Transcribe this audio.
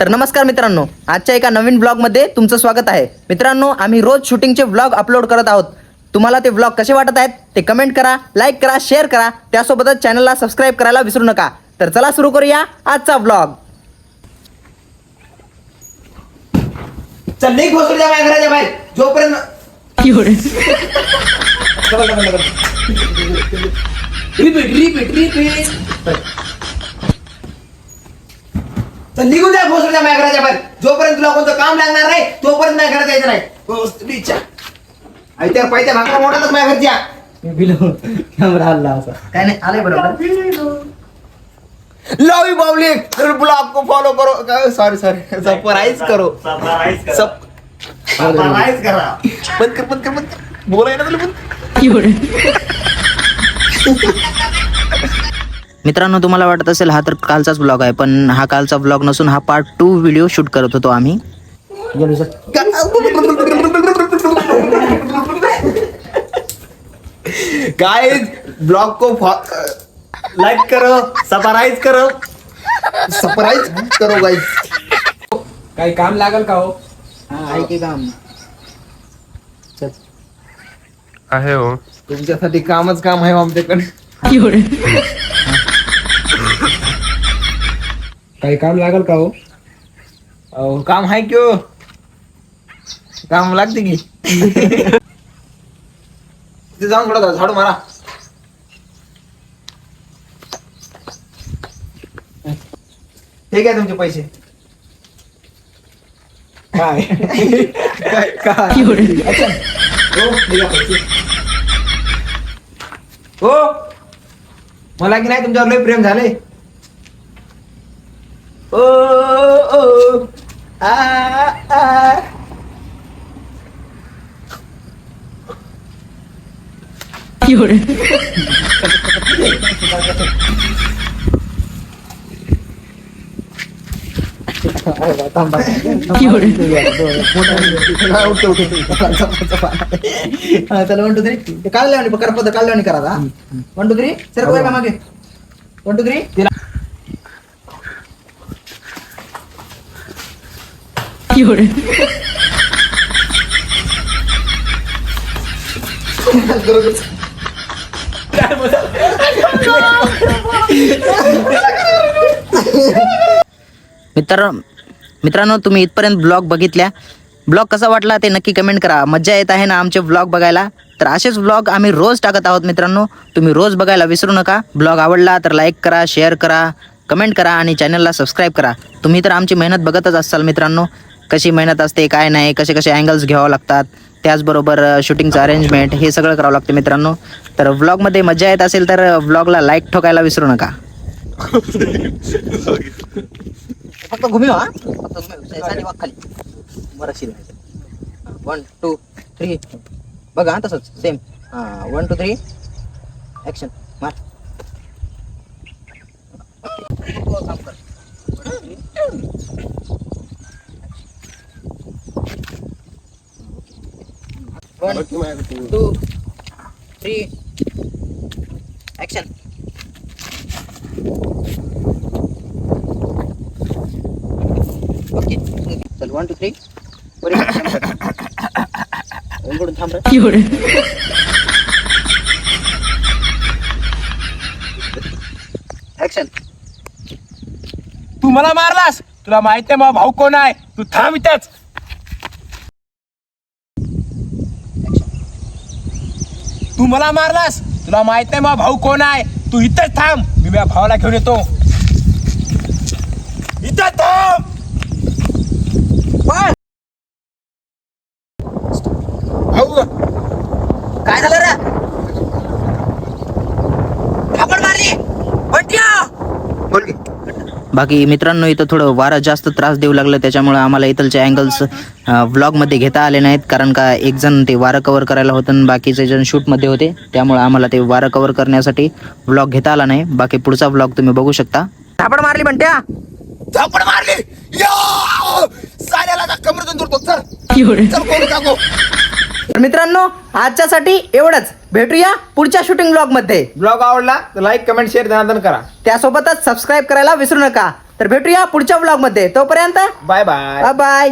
तर नमस्कार मित्रांनो आजच्या एका नवीन ब्लॉगमध्ये तुमचं स्वागत आहे. मित्रांनो आम्ही रोज शूटिंगचे ब्लॉग अपलोड करत आहोत. तुम्हाला ते ब्लॉग कसे वाटत आहेत ते कमेंट करा लाईक करा शेअर करा. त्यासोबतच चॅनलला सबस्क्राईब करायला विसरू नका. तर चला सुरू करूया आजचा ब्लॉग चल निघ भोसडीच्या माझ्या घराच्या बाहेर. जोपर्यंत रिपीट रिपीट रिपीट. चल निघून जा भोसडीच्या माझ्या घराच्या बाहेर. जोपर्यंत तुला कोणतं काम लागणार नाही तोपर्यंत माझ्या घरात यायचं नाही. भोसडीच्या आई त्या पाहिजे भाकरा मोठाच माझ्या घरच्या कॅमेरा हल्ला असा काय नाही आलंय बरोबर. लव यू पब्लिक ब्लॉग को फॉलो करो. सॉरी सॉरी सरप्राईज करो. सब सरप्राईज करा. बंद कर बंद कर बंद कर. बोलाय ना तुला बंद. मित्रांनो तुम्हाला वाटत असेल हा तर कालचाच ब्लॉग आहे पण हा कालचा ब्लॉग नसून हा पार्ट टू व्हिडिओ शूट करत होतो आम्ही. गाइस ब्लॉग को लाइक करो सरप्राइज करो. सरप्राइज करो गाइस काही काम लागल का हो? हा आहे की काम? आहे हो. तुमच्यासाठी कामच काम आहे आमच्याकडे. काही काम लागल का हो? अहो, काम आहे क्यो काम लागते की. तिथे जाऊन थोडा झाडू मारा. ठीक आहे तुमचे पैसे. काय? काय काय? हो पैसे. हो. मला की नाही तुमच्यावर लय प्रेम झाले ओ ओ आ आ हा, चला वन टू थ्री काल लावणी करा पद काल लावणी 有人。मित्र मित्रांनो तुम्ही इथपर्यंत ब्लॉग बघितल्या. ब्लॉग कसा वाटला ते नक्की कमेंट करा. मज्जा येत आहे ना आमचे ब्लॉग बघायला? तर असेच ब्लॉग आम्ही रोज टाकत आहोत मित्रांनो. तुम्ही रोज बघायला विसरू नका. ब्लॉग आवडला तर लाईक करा शेअर करा कमेंट करा आणि चॅनलला सबस्क्राईब करा. तुम्ही तर आमची मेहनत बघतच असाल मित्रांनो. कशी मेहनत असते काय नाही कसे कसे अँगल्स घ्यावं लागतात त्याचबरोबर शूटिंगचं अरेंजमेंट हे सगळं करावं लागतं मित्रांनो. तर व्लॉगमध्ये मजा येत असेल तर व्लॉगला लाईक ठोकायला विसरू नका. फक्त घुमिव हो, हा फक्त हो. खाली. वन टू थ्री बघा तसंच. Same one two three action मार. काम कर. One, two, three, action. Okay चल वन टू थ्री इकडून थांब रे ऍक्शन तू मला मारलास. तुला माहीत आहे मग भाऊ कोण आहे? तू थांब इथंच. तू मला मारलास? तुला माहीत आहे मा भाऊ कोण आहे. तू इथंच थांब. मी माझ्या भावाला घेऊन येतो. इथं थांब भाऊ काय झालं रे थापड मारली बंट्या बोल की बाकी मित्रांनो इथं थोडं वारं जास्त त्रास देऊ लागलं त्याच्यामुळे आम्हाला इथलचे अँगल्स व्लॉगमध्ये घेता आले नाहीत कारण का एक जण ते वारं कवर करायला होतं आणि बाकीचे जण शूटमध्ये होते त्यामुळे आम्हाला ते वारं कवर करण्यासाठी व्लॉग घेता आला नाही. बाकी पुढचा व्लॉग तुम्ही बघू शकता. थापड मारली बंट्या झापड मारली! कमरतून मित्रांनो आजच्यासाठी एवढंच. भेटूया पुढच्या शूटिंग ब्लॉगमध्ये. ब्लॉग आवडला तर लाईक कमेंट शेअर धनादन करा. त्यासोबतच सबस्क्राईब करायला विसरू नका. तर भेटूया पुढच्या ब्लॉगमध्ये. तोपर्यंत बाय बाय बाय